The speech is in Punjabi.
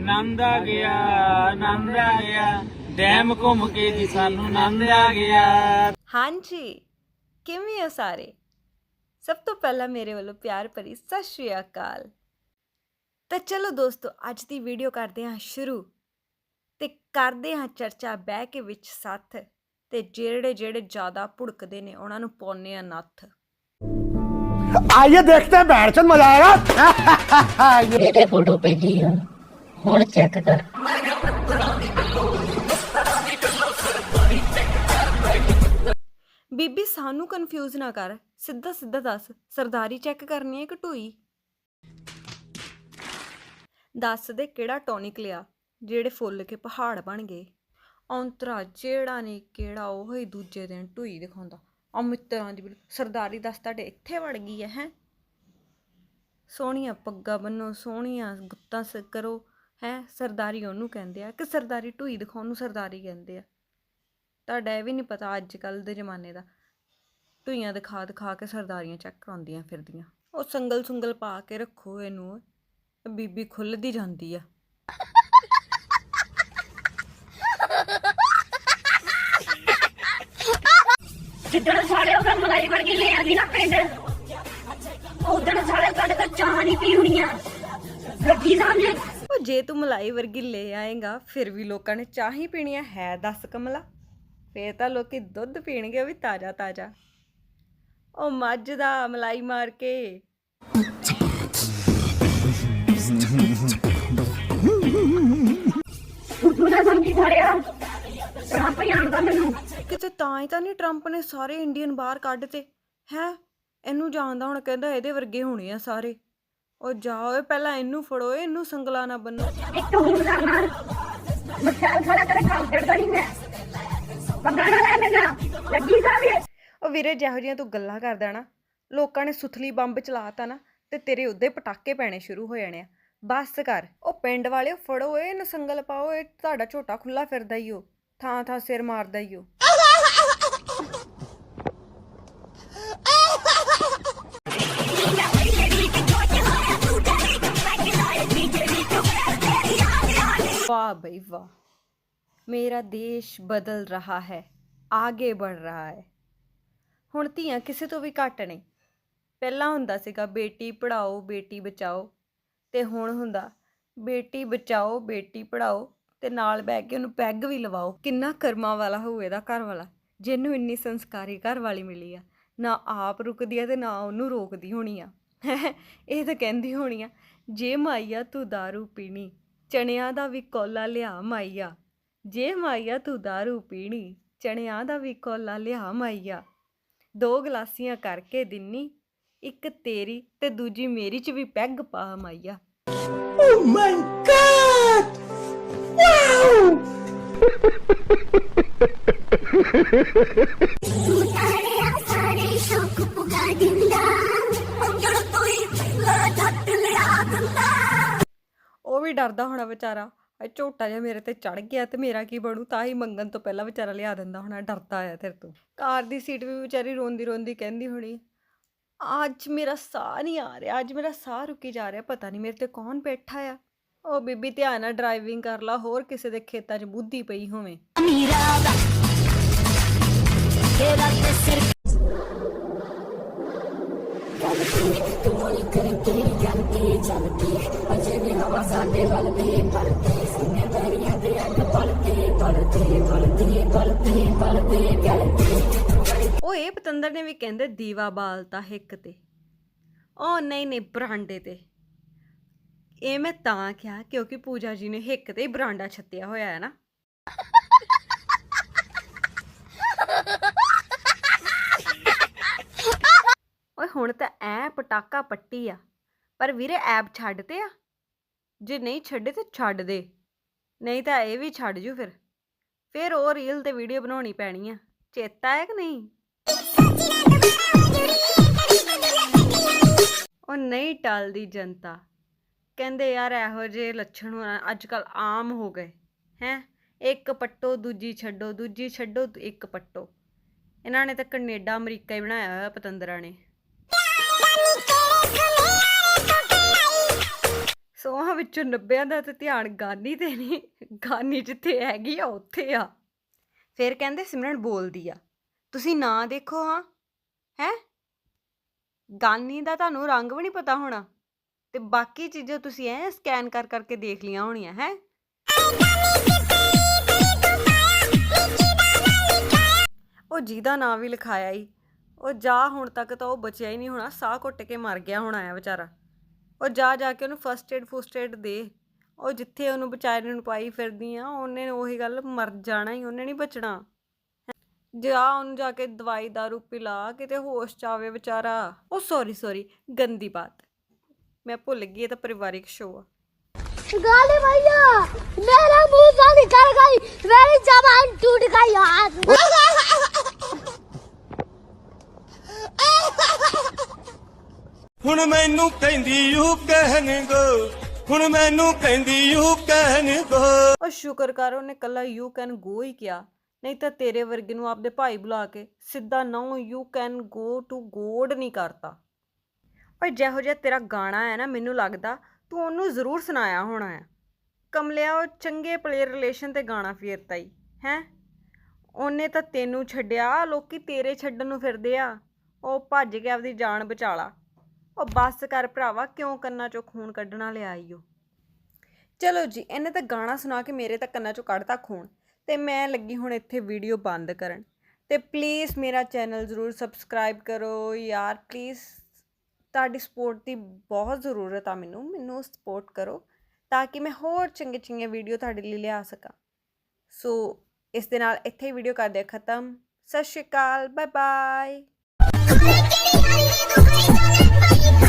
ਨੰਦ ਆ ਗਿਆ ਨੰਦ ਆ ਗਿਆ ਡੈਮ ਘੁੰਮ ਕੇ ਜੀ ਸਾਨੂੰ ਨੰਦ ਆ ਗਿਆ ਹਾਂਜੀ ਕਿਵੇਂ ਹੋ ਸਾਰੇ ਸਭ ਤੋਂ ਪਹਿਲਾਂ ਮੇਰੇ ਵੱਲੋਂ ਪਿਆਰ ਭਰੀ ਸਤਿ ਸ਼੍ਰੀ ਅਕਾਲ ਤਾਂ ਚਲੋ ਦੋਸਤੋ ਅੱਜ ਦੀ ਵੀਡੀਓ ਕਰਦੇ ਹਾਂ ਸ਼ੁਰੂ ਤੇ ਕਰਦੇ ਹਾਂ ਚਰਚਾ ਬਹਿ ਕੇ ਵਿੱਚ ਸੱਥ ਤੇ ਜਿਹੜੇ ਜਿਹੜੇ ਜ਼ਿਆਦਾ ਭੁੜਕਦੇ ਨੇ ਉਹਨਾਂ ਨੂੰ ਪਾਉਂਦੇ ਆ ਨੱਥ आइए देखते हैं बैठचंद मजा आएगा ਜਿਹੜੇ ਫੋਟੋ ਭੇਜੀ ਆ ਹੁਣ ਚੈੱਕ ਕਰ। ਬੀਬੀ, ਸਾਨੂੰ ਕਨਫਿਊਜ਼ ਨਾ ਕਰ। ਸਿੱਧਾ ਸਿੱਧਾ ਦੱਸ, ਸਰਦਾਰੀ ਚੈੱਕ ਕਰਨੀ ਹੈ ਕਿ ਢੂਈ? ਦੱਸ ਦੇ ਕਿਹੜਾ ਟੌਨਿਕ ਲਿਆ, ਜਿਹੜੇ ਫੁੱਲ ਕੇ ਪਹਾੜ ਬਣ ਗਏ। ਔਂਤਰਾ ਜਿਹੜਾ ਨਹੀਂ ਕਿਹੜਾ, ਉਹ ਹੀ ਦੂਜੇ ਦਿਨ ਢੂਈ ਦਿਖਾਉਂਦਾ। ਆ ਮਿੱਤਰਾਂ ਦੀ ਬਿਲ- ਸਰਦਾਰੀ ਦੱਸ ਤੁਹਾਡੇ ਇੱਥੇ ਵੜ ਗਈ ਹੈ ਹੈ? ਸੋਹਣੀਆਂ ਪੱਗਾਂ ਬੰਨੋ, ਸੋਹਣੀਆਂ ਗੁੱਤਾਂ ਸ ਕਰੋ। ਹੈ, ਸਰਦਾਰੀ ਉਹਨੂੰ ਕਹਿੰਦੇ ਆ ਕਿ ਸਰਦਾਰੀ ਢੂਈ ਦਿਖਾਉਣ ਨੂੰ ਸਰਦਾਰੀ ਕਹਿੰਦੇ ਆ। ਤੁਹਾਡਾ ਇਹ ਵੀ ਨਹੀਂ ਪਤਾ ਅੱਜ ਕੱਲ ਦੇ ਜ਼ਮਾਨੇ ਦਾ। ਢੂਈਆਂ ਦਿਖਾ ਦਿਖਾ ਕੇ ਸਰਦਾਰੀਆਂ ਚੈੱਕ ਕਰਾਉਂਦੀਆਂ ਫਿਰਦੀਆਂ। ਉਹ ਸੰਗਲ ਸੁੰਗਲ ਪਾ ਕੇ ਰੱਖੋ ਇਹਨੂੰ। ਬੀਬੀ ਖੁੱਲਦੀ ਜਾਂਦੀ ਆ। ਜਿੱਦਣ ਸਾਲੇ ਉਹ ਮਲਾਈ ਵਰਗੀ ਲੈ ਆਂਦੀ ਨਾ ਪਿੰਡ, ਉਦੋਂ ਸਾਲੇ ਕੱਢ ਕੇ ਚਾਹ ਨਹੀਂ ਪੀਉਣੀਆਂ ਲੱਗੀ ਸਾਹਮਣੇ ਜੇ ਤੂੰ ਮਲਾਈ ਵਰਗੀ ਲੈ ਆਏਗਾ, ਫਿਰ ਵੀ ਲੋਕਾਂ ਨੇ ਚਾਹ ਹੀ ਪੀਣੀ ਹੈ ਦੱਸ ਕਮਲਾ। ਫੇਰ ਤਾਂ ਲੋਕੀ ਦੁੱਧ ਪੀਣਗੇ, ਉਹ ਵੀ ਤਾਜ਼ਾ ਤਾਜ਼ਾ। ਉਹ ਮੱਝ ਦਾ ਮਲਾਈ ਮਾਰ ਕੇ। ਕਿਤੇ ਤਾਂ ਹੀ ਤਾਂ ਨਹੀਂ ਟਰੰਪ ਨੇ ਸਾਰੇ ਇੰਡੀਅਨ ਬਾਹਰ ਕੱਢ ਤੇ ਹੈ? ਇਹਨੂੰ ਜਾਣਦਾ ਹੁਣ ਕਹਿੰਦਾ ਇਹਦੇ ਵਰਗੇ ਹੋਣੇ ਆ ਸਾਰੇ। ਉਹ ਜਾਓ ਪਹਿਲਾਂ ਇਹਨੂੰ ਫੜੋ ਇਹਨੂੰ ਸੰਗਲਾ ਨਾ ਬੰਨੋ। ਇੱਕ ਤੂੰ ਕਰਨਾ ਮੱਛਰ ਸਾਲਾ ਤੇਰੇ ਕੰਮ ਚੜਦਾ ਨਹੀਂ ਮੈਂ। ਬੰਗਾਣਾ ਲੈ ਮੈਨਾਂ ਲੱਗੀ ਸਾਹਮਣੇ ਉਹ ਵੀਰੇ ਜਿਹੋ ਜਿਹੀਆਂ ਤੂੰ ਗੱਲਾਂ ਕਰਦਾ ਨਾ ਲੋਕਾਂ ਨੇ ਸੁਥਲੀ ਬੰਬ ਚਲਾਤਾ ਨਾ ਤੇ ਤੇਰੇ ਉੱਦੇ ਪਟਾਕੇ ਪੈਣੇ ਸ਼ੁਰੂ ਹੋ ਜਾਣੇ ਆ। ਬਸ ਕਰ ਉਹ ਪਿੰਡ ਵਾਲਿਓ ਫੜੋ ਇਹ ਇਹਨੂੰ ਸੰਗਲ ਪਾਓ ਇਹ ਤੁਹਾਡਾ ਝੋਟਾ ਖੁੱਲਾ ਫਿਰਦਾ ਈ ਓ। ਥਾਂ ਥਾਂ ਸਿਰ ਮਾਰਦਾ ਈ ਓ। वाह भाई वाह ਮੇਰਾ ਦੇਸ਼ ਬਦਲ ਰਹਾ ਹੈ ਆਗੇ बढ़ ਰਹਾ ਹੈ ਹੁਣ ਧੀਆਂ ਕਿਸੇ ਤੋਂ ਵੀ ਘੱਟ ਨਹੀਂ ਪਹਿਲਾਂ ਹੁੰਦਾ ਸੀਗਾ ਬੇਟੀ ਪੜਾਓ ਬੇਟੀ ਬਚਾਓ ਤੇ ਹੁਣ ਹੁੰਦਾ ਬੇਟੀ ਬਚਾਓ ਬੇਟੀ ਪੜਾਓ ਤੇ ਨਾਲ ਬਹਿ ਕੇ ਉਹਨੂੰ ਪੈਗ ਵੀ ਲਵਾਓ ਕਿੰਨਾ ਕਰਮਾਂ ਵਾਲਾ ਹੋਊ ਇਹਦਾ ਘਰ ਵਾਲਾ ਜਿਹਨੂੰ ਇੰਨੀ ਸੰਸਕਾਰੀ ਘਰ ਵਾਲੀ ਮਿਲੀ ਆ ਨਾ ਆਪ ਰੁਕਦੀ ਆ ਤੇ ਨਾ ਉਹਨੂੰ ਰੋਕਦੀ ਹੋਣੀ ਆ ਇਹ ਤਾਂ ਕਹਿੰਦੀ ਹੋਣੀ ਆ ਜੇ ਮਾਈਆ ਤੂੰ दारू ਪੀਣੀ ਚਣਿਆਂ ਦਾ ਵੀ ਕੋਲਾ ਲਿਆ ਮਾਈਆ ਜੇ ਮਾਈਆ ਤੂੰ दारू ਪੀਣੀ ਚਣਿਆਂ ਦਾ ਵੀ ਕੋਲਾ ਲਿਆ ਮਾਈਆ ਦੋ ਗਲਾਸੀਆਂ ਕਰਕੇ ਦਿੰਨੀ ਇੱਕ ਤੇਰੀ ਤੇ ਦੂਜੀ ਮੇਰੀ ਚ ਵੀ ਪੈਗ ਪਾ ਮਾਈਆ Oh my god! Wow! ਸਾਰੇ ਸ਼ੌਕ ਪੁਗਾ ਦਿੰਦਾ ਉਹ ਵੀ ਡਰਦਾ ਹੋਣਾ ਵਿਚਾਰਾ। ਝੋਟਾ ਜਿਹਾ ਮੇਰੇ ਤੇ ਚੜ ਗਿਆ ਤੇ ਮੇਰਾ ਕੀ ਬਣੂ? ਤਾਂ ਹੀ ਮੰਗਣ ਤੋਂ ਪਹਿਲਾਂ ਵਿਚਾਰਾ ਲਿਆ ਦਿੰਦਾ ਹੋਣਾ, ਡਰਦਾ ਆ ਤੇਰੇ ਤੋਂ। ਕਾਰ ਦੀ ਸੀਟ ਵੀ ਵਿਚਾਰੀ ਰੋਂਦੀ ਰੋਂਦੀ ਕਹਿੰਦੀ ਹੋਣੀ, ਅੱਜ ਮੇਰਾ ਸਾਹ ਨਹੀਂ ਆ ਰਿਹਾ, ਅੱਜ ਮੇਰਾ ਸਾਹ ਰੁਕੀ ਜਾ ਰਿਹਾ, ਪਤਾ ਨਹੀਂ ਮੇਰੇ ਤੇ ਕੌਣ ਬੈਠਾ ਆ। ਉਹ ਬੀਬੀ ਧਿਆਨ ਨਾਲ ਡਰਾਈਵਿੰਗ ਕਰ ਲਾ, ਹੋਰ ਕਿਸੇ ਦੇ ਖੇਤਾਂ 'ਚ ਬੁੱਧੀ ਪਈ ਹੋਵੇ। ਉਹ ਇਹ ਪਤੰਦਰ ਨੇ ਵੀ ਕਹਿੰਦੇ ਦੀਵਾ ਬਾਲਤਾ ਹਿੱਕ ਤੇ। ਉਹ ਨਹੀਂ ਨਹੀਂ, ਬਰਾਂਡੇ ਤੇ। ਇਹ ਮੈਂ ਤਾਂ ਕਿਹਾ ਕਿਉਂਕਿ ਪੂਜਾ ਜੀ ਨੇ ਹਿੱਕ ਤੇ ਹੀ ਬਰਾਂਡਾ ਛੱਤਿਆ ਹੋਇਆ ਹੈ ਨਾ ਓਏ ਹੁਣ ਤਾਂ ਐ ਪਟਾਕਾ ਪੱਟੀ ਆ। ਪਰ ਵੀਰੇ ਐਪ ਛੱਡ ਤੇ ਆ? ਜੇ ਨਹੀਂ ਛੱਡੇ ਤੇ ਛੱਡ ਦੇ। ਨਹੀਂ ਤਾਂ ਇਹ ਵੀ ਛੱਡ ਜੂ ਫਿਰ। ਫਿਰ ਉਹ ਰੀਲ ਤੇ ਵੀਡੀਓ ਬਣਾਉਣੀ ਪੈਣੀ ਆ। ਚੇਤਾ ਹੈ ਕਿ ਨਹੀਂ? ਉਹ ਨਹੀਂ ਟਲਦੀ ਜਨਤਾ। ਕਹਿੰਦੇ ਯਾਰ ਇਹੋ ਜਿਹੇ ਲੱਛਣ ਹੋਣਾ ਅੱਜ ਕੱਲ ਆਮ ਹੋ ਗਏ। ਹੈ? ਇੱਕ ਪੱਟੋ, ਦੂਜੀ ਛੱਡੋ ਦੂਜੀ ਛੱਡੋ, ਇੱਕ ਪੱਟੋ। ਇਹਨਾਂ ਨੇ ਤਾਂ ਕੈਨੇਡਾ, ਅਮਰੀਕਾ ਹੀ ਬਣਾਇਆ ਹੋਇਆ ਪਤੰਦਰਾਂ ਨੇ। ਸੋਹਾਂ ਵਿੱਚੋਂ 90 ਦਾ ਤੇ ਧਿਆਨ ਗਾਨੀ ਤੇ ਨਹੀਂ, ਗਾਨੀ ਜਿੱਥੇ ਹੈਗੀ ਆ, ਉੱਥੇ ਆ। ਫਿਰ ਕਹਿੰਦੇ, ਸਿਮਰਨ ਬੋਲਦੀ ਆ, ਤੁਸੀਂ ਨਾ ਦੇਖੋ ਹਾਂ, ਹੈ? ਗਾਨੀ ਦਾ ਤੁਹਾਨੂੰ ਰੰਗ ਵੀ ਨਹੀਂ ਪਤਾ ਹੋਣਾ ਤੇ ਬਾਕੀ ਚੀਜ਼ਾਂ ਤੁਸੀਂ ਐ ਸਕੈਨ ਕਰ ਕਰਕੇ ਦੇਖ ਲੀਆਂ ਹੋਣੀਆਂ, ਹੈ? ਉਹ ਜਿਹਦਾ ਨਾਂ ਵੀ ਲਿਖਾਇਆ ਈ, ਉਹ ਜਾ ਹੁਣ ਤੱਕ ਤਾਂ ਉਹ ਬਚਿਆ ਹੀ ਨਹੀਂ ਹੋਣਾ, ਸਾਹ ਘੁੱਟ ਕੇ ਮਰ ਗਿਆ ਹੋਣਾ ਆ ਵਿਚਾਰਾ। ਉਹ ਜਾ ਜਾ ਕੇ ਉਹਨੂੰ ਫਸਟ ਏਡ ਫੁਸਟ ਏਡ ਦੇ। ਉਹ ਜਿੱਥੇ ਉਹਨੂੰ ਵਿਚਾਰੇ ਨੂੰ ਪਾਈ ਫਿਰਦੀ ਆ ਉਹਨੇ ਉਹੀ ਗੱਲ ਮਰ ਜਾਣਾ ਹੀ ਉਹਨੇ ਨਹੀਂ ਬਚਣਾ। ਜਾ ਉਹਨੂੰ ਜਾ ਕੇ ਦਵਾਈ दारू ਪਿਲਾ ਕਿਤੇ ਹੋਸ਼ ਚ ਆਵੇ ਵਿਚਾਰਾ। ਉਹ ਸੌਰੀ ਸੌਰੀ ਗੰਦੀ ਬਾਤ। ਮੈਂ ਭੁੱਲ ਗਈ ਇਹ ਤਾਂ ਪਰਿਵਾਰਿਕ ਸ਼ੋਅ ਆ। ਗਾਲੇ ਭਈਆ ਮੇਰਾ ਮੂੰਹ ਸਾਡੀ ਕਰ ਗਈ। ਮੇਰੀ ਜ਼ਬਾਨ ਟੁੱਟ ਗਈ ਆ। ਹੁਣ ਮੈਨੂੰ ਕਹਿੰਦੀ ਯੂ ਕਹਿਣ ਗੋ, ਹੁਣ ਮੈਨੂੰ ਕਹਿੰਦੀ ਯੂ ਕਹਿਣ ਗੋ। ਉਹ ਸ਼ੁਕਰ ਕਰ, ਉਹਨੇ ਕੱਲਾ ਯੂ ਕੈਨ ਗੋ ਹੀ ਕਿਹਾ। ਨਹੀਂ ਤਾਂ ਤੇਰੇ ਵਰਗੇ ਨੂੰ ਆਪਦੇ ਭਾਈ ਬੁਲਾ ਕੇ ਸਿੱਧਾ no you can go to God ਨਹੀਂ ਕਰਤਾ। ਓਏ ਜਿਹੋ ਜਿਹਾ ਤੇਰਾ ਗਾਣਾ ਹੈ ਨਾ, ਮੈਨੂੰ ਲੱਗਦਾ ਤੂੰ ਉਹਨੂੰ ਜ਼ਰੂਰ ਸੁਣਾਇਆ ਹੋਣਾ ਹੈ। ਕਮਲਿਆ, ਉਹ ਚੰਗੇ ਪਲੇਅਰ ਰਿਲੇਸ਼ਨ ਤੇ ਗਾਣਾ ਫੇਰਤਾ ਹੀ ਹੈ? ਉਹਨੇ ਤਾਂ ਤੈਨੂੰ ਛੱਡਿਆ ਲੋਕੀ ਤੇਰੇ ਛੱਡਣ ਨੂੰ ਫਿਰਦੇ ਆ। ਉਹ ਭੱਜ ਕੇ ਆਪਦੀ ਜਾਨ ਬਚਾ ਲਾ। ਉਹ ਬੱਸ ਕਰ ਭਰਾਵਾ, ਕਿਉਂ ਕੰਨਾਂ ਚੋਂ ਖੂਨ ਕੱਢਣਾ ਲਿਆ ਈ ਓ ਚਲੋ ਜੀ, ਇਹਨੇ ਤਾਂ ਗਾਣਾ ਸੁਣਾ ਕੇ ਮੇਰੇ ਤਾਂ ਕੰਨਾਂ ਚੋਂ ਕੱਢਤਾ ਖੂਨ ਤੇ ਮੈਂ ਲੱਗੀ ਹੁਣ ਇੱਥੇ ਵੀਡੀਓ ਬੰਦ ਕਰਨ। ਤੇ ਪਲੀਜ਼ ਮੇਰਾ ਚੈਨਲ ਜ਼ਰੂਰ ਸਬਸਕ੍ਰਾਈਬ ਕਰੋ ਯਾਰ ਪਲੀਜ਼ ਤੁਹਾਡੀ ਸਪੋਰਟ ਦੀ ਬਹੁਤ ਜ਼ਰੂਰਤ ਆ ਮੈਨੂੰ ਮੈਨੂੰ ਸਪੋਰਟ ਕਰੋ ਤਾਂ ਕਿ ਮੈਂ ਹੋਰ ਚੰਗੇ ਚੰਗੇ ਵੀਡੀਓ ਤੁਹਾਡੇ ਲਈ ਲਿਆ ਸਕਾਂ। ਸੋ ਇਸ ਦੇ ਨਾਲ ਇੱਥੇ ਹੀ ਵੀਡੀਓ ਕਰਦੇ ਖਤਮ। ਸਤਿ ਸ਼੍ਰੀ ਅਕਾਲ ਬਾਏ ਬਾਏ Bye.